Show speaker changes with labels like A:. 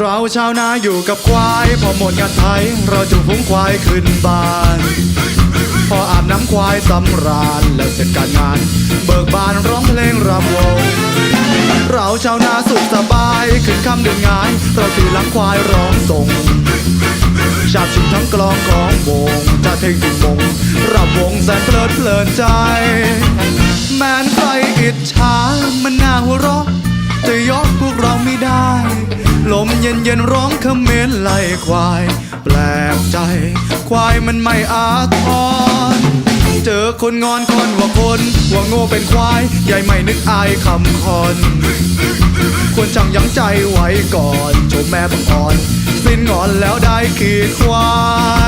A: เราชาวนาอยู่กับควาย พอหมดงานไถเราจูงฝูงควายขึ้นบ้าน พออาบน้ำควายสำราญแล้วเสร็จการงาน เบิกบานร้องเพลงรำวง เราชาวนาสุขสบายขึ้นคำเดือนงาน เราตีหลังควายร้องส่งชาบชิงทั้งกลองของวงจะเท่งถึงวงรับวงแสนเพลิดเพลินใจ แม้นใครอิจฉามันน่าหัวเราะจะยกพวกเราไม่ได้ ลมเย็นเย็นร้องเขมนไล่ควาย แปลกใจ ควายมันไม่อาทร เจอคนงอนคนว่าคนว่าโง่เป็นควายใหญ่ไม่นึกอายคำคอนควรจังยั้งใจไว้ก่อนโชมแม่บังอ่อน สิ้นงอนแล้วได้ขีดควาย